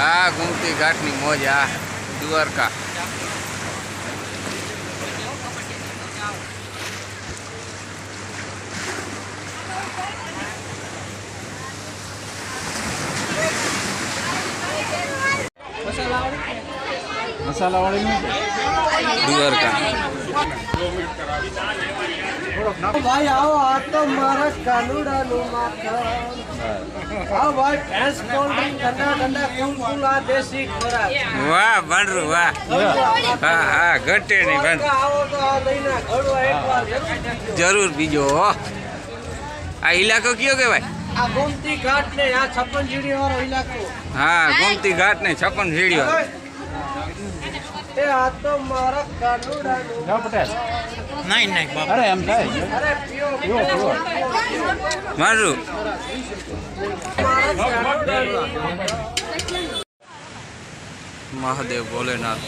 આ ગુમતી ઘાટની મોજ આ દ્વારકા મસાલા વાળી દ્વારકા ભાઈ આવો આ તો મારા કાનુડાનું માખણ. હા ભાઈ ભેંસ કોલ્ડ ડ્રિંક ઠંડા ઠંડા કુલ કુલ આ દેશી ખોરાક. વાહ ભંડરું વાહ. હા હા ઘટે નહીં ભંડ આવો તો આ લઈને ઘડવા એકવાર જરૂર બીજો આ ઇલાકો કયો કહેવાય? આ ગોમતી ઘાટ ને આ છપ્પન સીડી વાળો ઇલાકો હા ગોમતી ઘાટ ને છપ્પન સીડીઓ એ આ તો મારા કાનુડાનું ના પટેલ. નહીં નહીં અરે એમ થાય અરે પીઓ પીઓ પીવો. મારું. મહાદેવ ભોલેનાથ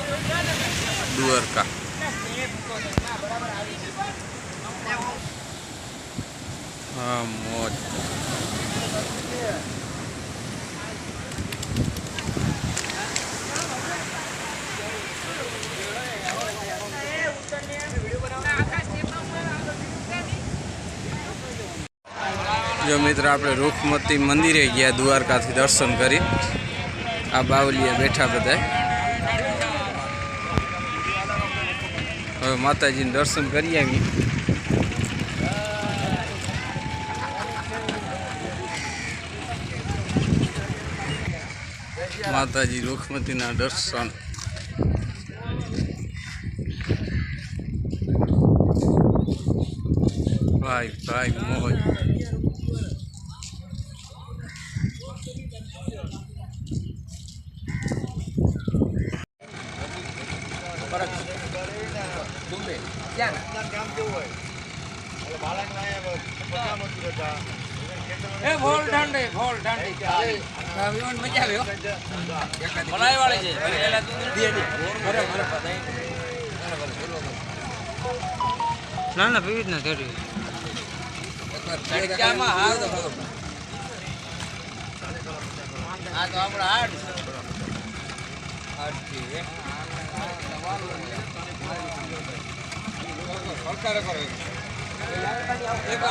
દ્વારકા. હા મોજ. જો મિત્ર, આપણે રૂખમતી મંદિરે ગયા, દ્વારકાથી દર્શન કરી. આ બાવલીએ બેઠા બધા. હવે માતાજીને દર્શન કરી આવી માતાજી રૂખમતીના દર્શન. ભાઈ ભાઈ મોજ એ મજા આવ્યો વાળી છે ના ના પીવી જ ના કરી તડકામાં હાર તો ખબર આ તો આપણે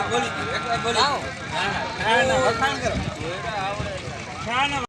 બોલી બોલી વખાણ કરો.